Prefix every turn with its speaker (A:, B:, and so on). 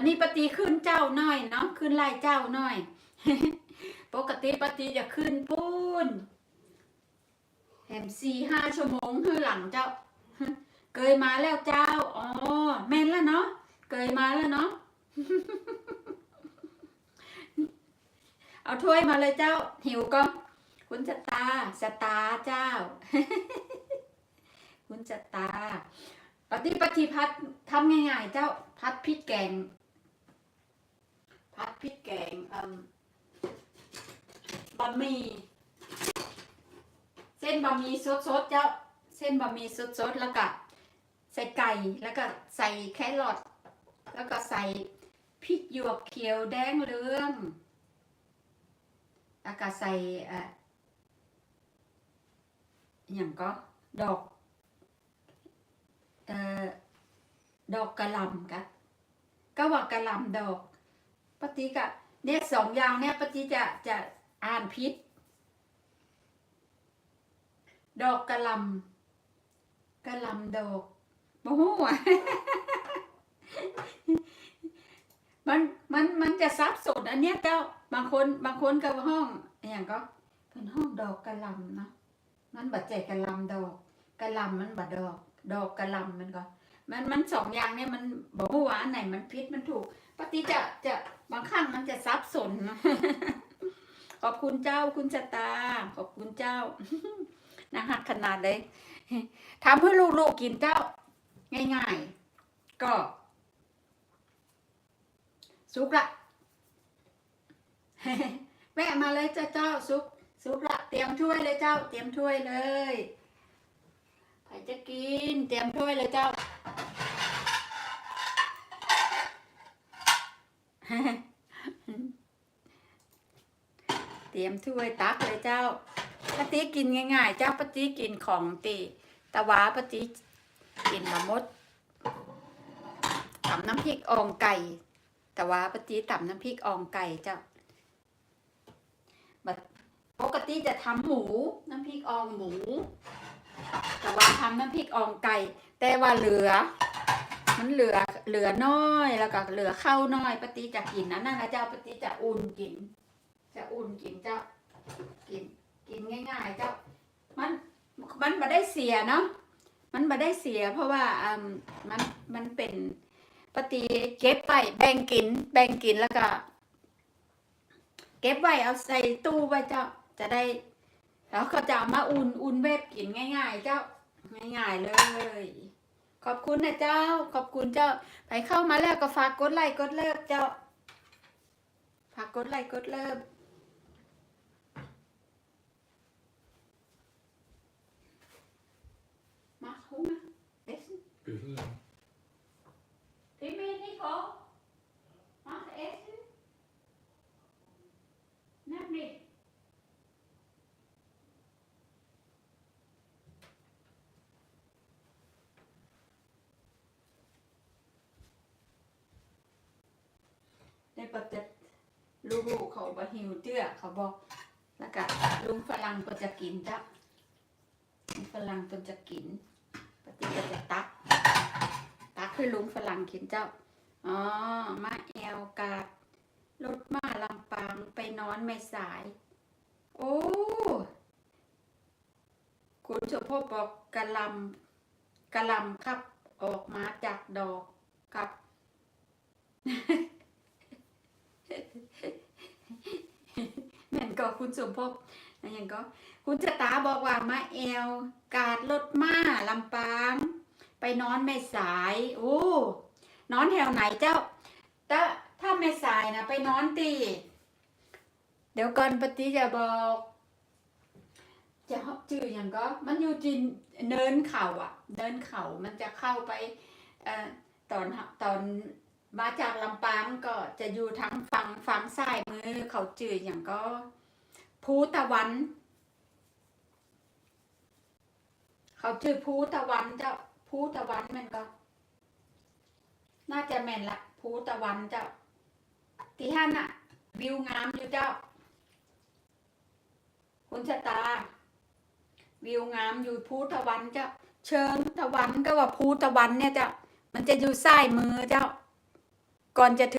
A: อันนี้ปฏิขึ้นเจ้าน้อยเนาะขึ้นไล่เจ้าน้อย ปกติปฏิจะขึ้นปูนแหมสี่ห้าชั่วโมงคือหลังเจ้า เกยมาแล้วเจ้าอ๋อแม่นแล้วเนาะเกยมาแล้วเนาะเอาถ้วยมาเลยเจ้า หิวก็คุณสตาสตาเจ้า คุณสตาปฏิปฏิพัดทำง่ายๆเจ้า พัดพริกแกง พัดพริกแกงอืมบะหมี่เส้นบะหมี่สดๆเจ้าเส้นบะหมี่สดๆแล้วก็ใส่ไก่แล้วก็ใส่แครอทแล้วก็ใส่พริกหยวกเขียวแดงเหลืองแล้วก็ใส่อ่อย่างก็ดอกเอ่อดอกกระหลำกะก็ว่ากระหลำดอก ปฏิกะเนี่ยสองอย่างเนี่ยปฏิจะจะอ่านพิษ ดอกกระลำกระลำดอกโอ้โหมันมันมันจะซับสนอันเนี้ยเจ้าบางคนบางคนกับห้องอย่างก็เป็นห้องดอกกระลำเนาะมันบัดใจกระลำดอกกระลำมันบัดดอก ดอกกระลำมันก็ มันมันสองอย่างเนี่ยมันบอกว่าอันไหนมันพิษมันถูก ปฏิจะจะบางครั้งมันจะซับสน ขอบคุณเจ้าคุณชะตา ขอบคุณเจ้านะฮักขนาดเลยทำเพื่อลูกๆกินเจ้า ง่ายๆ ก็ซุกละแวะมาเลยเจ้าเจ้าซุกซุกละเตรียมถ้วยเลยเจ้า เตรียมถ้วยเลยใครจะกิน เตรียมถ้วยเลยเจ้า เตรียมถ้วยตักเลยเจ้าปฏิกินง่าย ๆ เจ้าปฏิกินของตีตะวาปฏิกินละมดตำน้ำพริกอองไก่ต่ว่าปฏิตำน้ำพริกอองไก่เจ้าปกติจะทำหมูน้ำพริกอองหมู แต่ว่าทำน้ำพริกอองไก่ แต่ว่าเหลือ มันเหลือ เหลือน้อยแล้วก็เหลือข้าวน้อยปฏิจะกินนะนั่นนะเจ้าปฏิจะอุ่นกิน จะอุ่นกินเจ้ากินกินง่าย ๆ เจ้ามันมันมาได้เสียเนาะมันมาได้เสีย เพราะว่าอืมมันมันเป็นปฏิเก็บไวแบ่งกิน แบ่งกินแล้วก็เก็บไว้เอาใส่ตู้ไว้เจ้าจะได้ แล้วก็จะเอามาอุ่นอุ่นเวฟกินง่าย ๆ เจ้าง่ายๆเลย ขอบคุณนะเจ้า ขอบคุณเจ้าไปเข้ามาแล้วก็ฝากกดไลค์กดเลิฟเจ้า ฝากกดไลค์กดเลิฟมา
B: หุ้
A: มมาเอส Đây bật chật lưu đủ khẩu bà hiểu chưa khẩu bò là cả luống ฝรั่งก็จะกินจ้ะลุงฝรั่งก็จะกินปฏิก็จะตัก ตักให้ลุงฝรั่งกินเจ้าอ๋อมาแอลกาดรถมาลำปางไปนอนไม่สาย โอ้คุณสุภพบอกกะลำกะลำครับออกมาจากดอกครับ แม่นก็คุณสมภพนั่นยังก็คุณชะตาบอกว่ามาแอลกาดรถมาลำปาง ไปนอนไม่สายโอ้นอนแถวไหนเจ้าถ้าถ้าไม่สายนะไปนอนตีเดี๋ยวก่อนปฏิจะบอกจะจื่ออย่างก็มันอยู่จินเนินเขาอะเนินเขามันจะเข้าไปเอ่อตอนตอนมาจากลำปางก็จะอยู่ทาง ฝังฝั่งซ้ายมือเขาจื่ออย่างก็ภูตะวัน เขาชื่อภูตะวันเจ้าภูตะวันมันก็ น่าจะแม่นละภูตะวันเจ้าที่ฮั่นอะวิวงามอยู่เจ้า คุณชะตา วิวงามอยู่ภูตะวันเจ้าเชิงตะวันก็ว่าภูตะวันเนี่ยเจ้ามันจะอยู่ซ้ายมือเจ้า ก่อนจะถึง